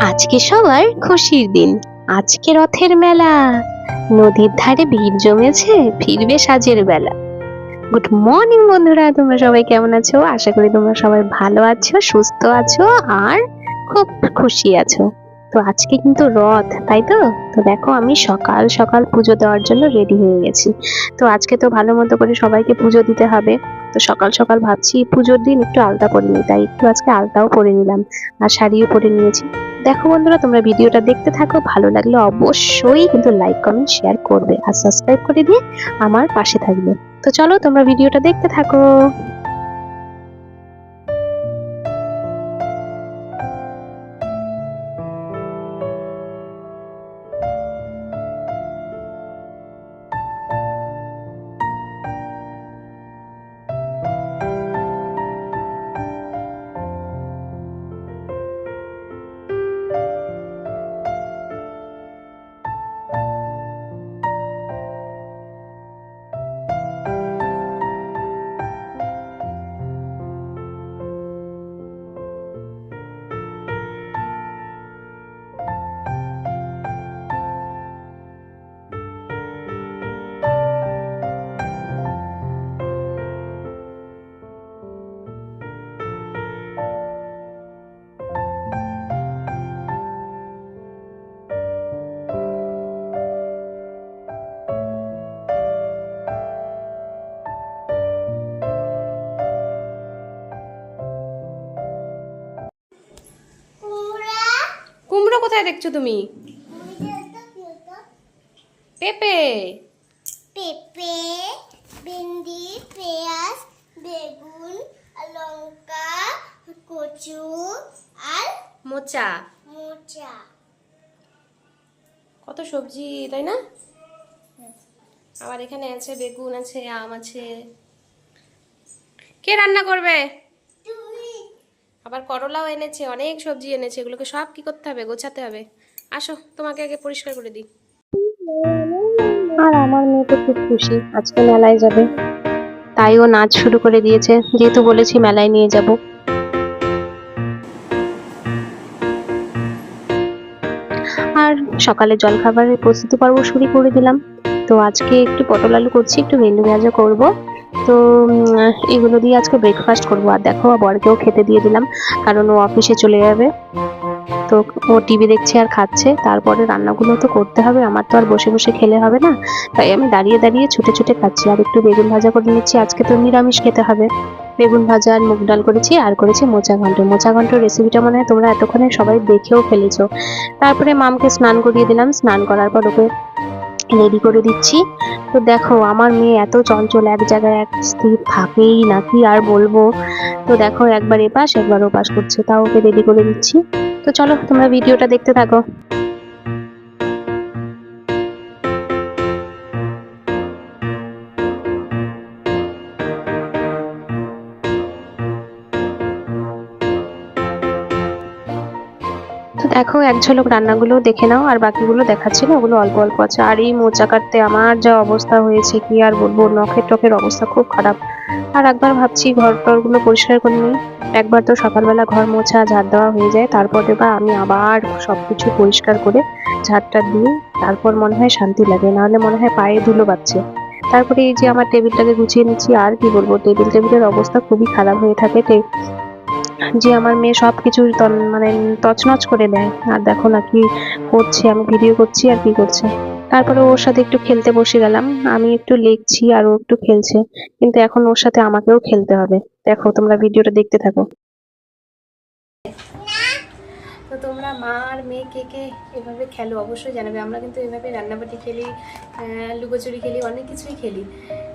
আজকে সবার খুশির দিন। আজকে রথের মেলা। নদীর ধারে ভিড় জমেছে, ফিরবে সাজের বেলা। গুড মর্নিং বন্ধুরা, তোমরা সবাই কেমন আছো? আশা করি তোমরা সবাই ভালো আছো, সুস্থ আছো, আর খুব খুশি আছো। তো আজকে কিন্তু রথ, তাই তো? তো দেখো আমি সকাল সকাল পুজো দেওয়ার জন্য রেডি হয়ে গেছি। তো আজকে তো ভালো মতো করে সবাইকে পুজো দিতে হবে। তো সকাল সকাল ভাবছি পুজোর দিন একটু আলতা পরে নিই, তাই একটু আজকে আলতাও পরে নিলাম আর শাড়িও পরে নিয়েছি। দেখো বন্ধুরা, তোমরা ভিডিওটা দেখতে থাকো, ভালো লাগলে অবশ্যই কিন্তু লাইক কমেন্ট শেয়ার করবে আর সাবস্ক্রাইব করে দিয়ে আমার পাশে থাকবে। তো চলো তোমরা ভিডিওটা দেখতে থাকো। কোথায় দেখছ তুমি? পেঁপে। পেঁপে ভেন্ডি পেঁয়াজ বেগুন লঙ্কা কচু আর মোচা। মোচা। কত সবজি তাই না? আবার এখানে আছে বেগুন আছে আম আছে। কে রান্না করবে? আবার করলাও এনেছে, অনেক সবজি এনেছে, এগুলোকে সব কি করতে হবে? গোছাতে হবে। আসো, তোমাকে আগে পরিষ্কার করে দিই। আর আমার মেয়ে তো খুব খুশি, আজকে মেলায় যাবে। তাই ও নাচ শুরু করে দিয়েছে, যেহেতু বলেছি মেলায় নিয়ে যাব। আর সকালে জলখাবারের প্রস্তুতি পর্ব শুরু করে দিলাম। তো আজকে একটু পটল আলু করছি, একটু ভেন্ডি ভাজা করব। তো এগুলো দিয়ে আজকে ব্রেকফাস্ট করব। আর দেখো, বরকেও খেতে দিয়ে দিলাম, কারণ ও অফিসে চলে যাবে। তো ও টিভি দেখছে আর খাচ্ছে। তারপরে রান্নাগুলো তো করতে হবে, আমার তো আর বসে বসে খেলে হবে না। তাই আমি দাঁড়িয়ে দাঁড়িয়ে ছুটে ছুটে খাচ্ছি। আর একটু বেগুন ভাজা করে নিচ্ছি, আজকে তো নিরামিষ খেতে হবে। বেগুন ভাজা আর মুগ ডাল করেছি, আর করেছি মোচা ঘন্ট। মোচা ঘন্ট রেসিপিটা মনে হয় তোমরা এতক্ষণে সবাই দেখেও ফেলেছো। তারপরে মামকে স্নান করিয়ে দিলাম। স্নান করার পর ওকে রেডি করে দিচ্ছি। তো দেখো, আমার মেয়ে এত চঞ্চল, এক জায়গায় এক স্থির থাকেই না, কি আর বলব? তো দেখো, একবার এপাশ একবার ওপাশ করছে, তাও ওকে রেডি করে দিচ্ছি। তো চলো, তোমরা ভিডিওটা দেখতে থাকো। দেখো এক ঝলক রান্নাগুলো দেখে নাও, আর বাকিগুলো দেখাচ্ছি না, ওগুলো অল্প অল্প আছে। আর এই মোচা কাটতে আমার যা অবস্থা হয়েছে, কি আর বলব, নখের টখের অবস্থা খুব খারাপ। আর একবার ভাবছি ঘর টরগুলো পরিষ্কার করে নিই। একবার তো সকালবেলা ঘর মোছা, ঝাড় দেওয়া হয়ে যায়, তারপরে বা আমি আবার সবকিছু পরিষ্কার করে ঝাড়টা দিয়ে তারপর মনে হয় শান্তি লাগে, নাহলে মনে হয় পায়ে ধুলো পাচ্ছে তারপরে এই যে আমার টেবিলটাকে গুছিয়ে নিচ্ছি, আর কি বলব, টেবিল টেবিলের অবস্থা খুবই খারাপ হয়ে থাকে যে আমার মেয়ে সব কিছু মানে তছনছ করে দেয়। আর দেখো না কি করছে, আমি ভিডিও করছি আর কি করছে। তারপরে ওর সাথে একটু খেলতে বসে গেলাম। আমি একটু লিখছি আর ও একটু খেলছে। কিন্তু এখন ওর সাথে আমাকেও খেলতে হবে। দেখো, তোমরা ভিডিওটা দেখতে থাকো তো তোমরা মা আর মেয়ে কে কে এভাবে খেলো অবশ্যই জানাবে। আমরা কিন্তু এভাবে রান্নাবাটি খেলি লুকোচুরি খেলি অনেক কিছুই খেলি।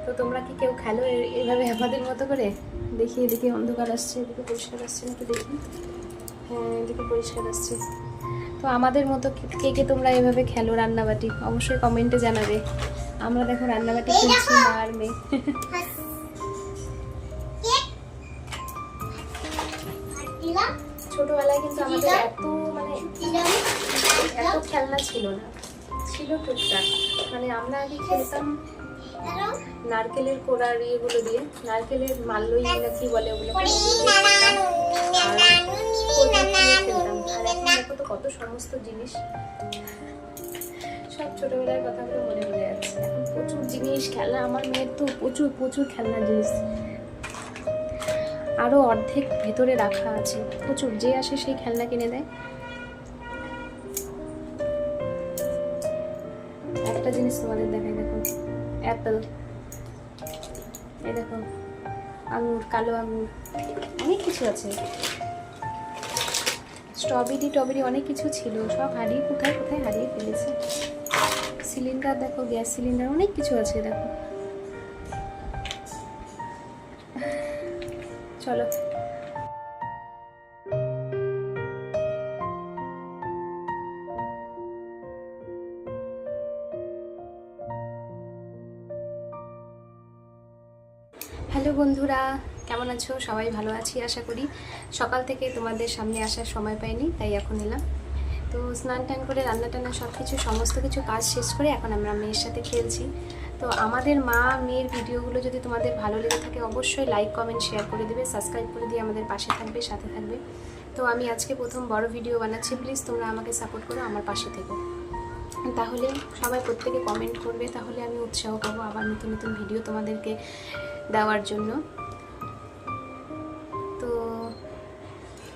তো তোমরা কি কেউ খেলো এভাবে আমাদের মতো করে? দেখি এদিকে অন্ধকার আসছে এদিকে পরিষ্কার আসছে নাকি দেখি? হ্যাঁ এদিকে পরিষ্কার আসছে। তো আমাদের মতো কে- কে কে তোমরা এভাবে খেলো রান্নাবাটি? অবশ্যই কমেন্টে জানাবে। আমরা দেখো রান্নাবাটি খেলছি মা আর মেয়ে। খেলনা ছিল না। ছিল টুকটাক। মানে আমরা আগে খেলতাম নারকেলের কোড়ার ইয়েগুলো দিয়ে নারকেলের মাল্লই না কি বলে ওগুলো তো কত সমস্ত জিনিস। সব ছোটবেলার কথাগুলো মনে মনে যাচ্ছে। প্রচুর জিনিস খেলা আমার মেয়ের তো প্রচুর প্রচুর খেলনা জিনিস। আরও অর্ধেক ভেতরে রাখা আছে। প্রচুর যে আসে সেই খেলনা কিনে দেয়। একটা জিনিস তোমাদের দেখাই দেখো। অ্যাপেল। এই দেখো, আঙুর, কালো আঙুর। অনেক কিছু আছে। স্ট্রবেরি টবেরি অনেক কিছু ছিল। সব হারিয়ে কোথায় কোথায় হারিয়ে ফেলেছে। সিলিন্ডার দেখো, গ্যাস সিলিন্ডার, অনেক কিছু আছে দেখো। চলো হ্যালো বন্ধুরা, কেমন আছো? সবাই ভালো আছি, আশা করি। সকাল থেকে তোমাদের সামনে আসার সময় পাইনি, তাই এখন এলাম। তো স্নান টান করে, রান্না টান্না সব কিছু সমস্ত কিছু কাজ শেষ করে এখন আমরা মেয়ের সাথে খেলছি। তো আমাদের মা মেয়ের ভিডিওগুলো যদি তোমাদের ভালো লেগে থাকে, অবশ্যই লাইক কমেন্ট শেয়ার করে দেবে সাবস্ক্রাইব করে দিয়ে আমাদের পাশে থাকবে, সাথে থাকবে। তো আমি আজকে প্রথম বড় ভিডিও বানাচ্ছি প্লিজ তোমরা আমাকে সাপোর্ট করো আমার পাশে থেকো। তাহলে সবাই প্রত্যেকে কমেন্ট করবে, তাহলে আমি উৎসাহ পাবো, আবার নতুন নতুন ভিডিও তোমাদেরকে দেওয়ার জন্য। তো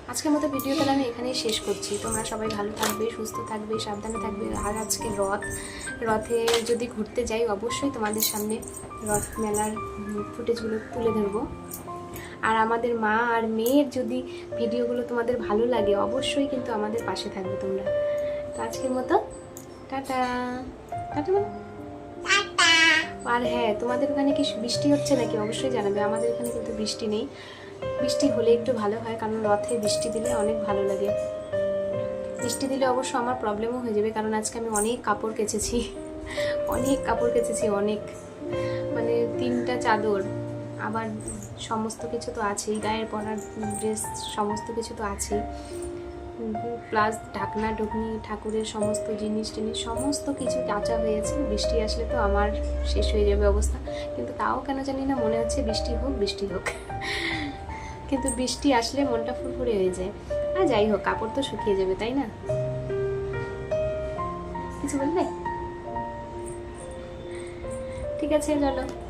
আজকের মতো ভিডিও তাহলে আমি এখানেই শেষ করছি। তোমরা সবাই ভালো থাকবে, সুস্থ থাকবে, সাবধানে থাকবে। আর আজকে রথ, রথে যদি ঘুরতে যাই, অবশ্যই তোমাদের সামনে রথ মেলার ফুটেজগুলো তুলে ধরবো। আর আমাদের মা আর মেয়ের যদি ভিডিওগুলো তোমাদের ভালো লাগে, অবশ্যই কিন্তু আমাদের পাশে থাকবে তোমরা। তো আজকের মতো, টাটা। টাটা বলো। আর হ্যাঁ তোমাদের ওখানে কি বৃষ্টি হচ্ছে নাকি? অবশ্যই জানাবে। আমাদের এখানে কিন্তু বৃষ্টি নেই। বৃষ্টি হলে একটু ভালো হয়, কারণ রথে বৃষ্টি দিলে অনেক ভালো লাগে। বৃষ্টি দিলে অবশ্য আমার প্রবলেমও হয়ে যাবে, কারণ আজকে আমি অনেক কাপড় কেচেছি। অনেক কাপড় কেচেছি, অনেক। মানে তিনটা চাদর, আবার সমস্ত কিছু তো আছেই, গায়ের পরার ড্রেস সমস্ত কিছু তো আছেই। প্লাস ঢাকনা, ঢুকনি, ঠাকুরের সমস্ত জিনিস টিনিস, সমস্ত কিছু কাঁচা হয়েছে বৃষ্টি আসলে তো আমার শেষ হয়ে যাবে অবস্থা। কিন্তু তাও কেন জানি না, মনে হচ্ছে বৃষ্টি হোক বৃষ্টি হোক। কিন্তু বৃষ্টি আসলে মনটা ফুরফুরে হয়ে যায়। আর যাই হোক, কাপড় তো শুকিয়ে যাবে, তাই না? কিছু বলবে? ঠিক আছে, চলো।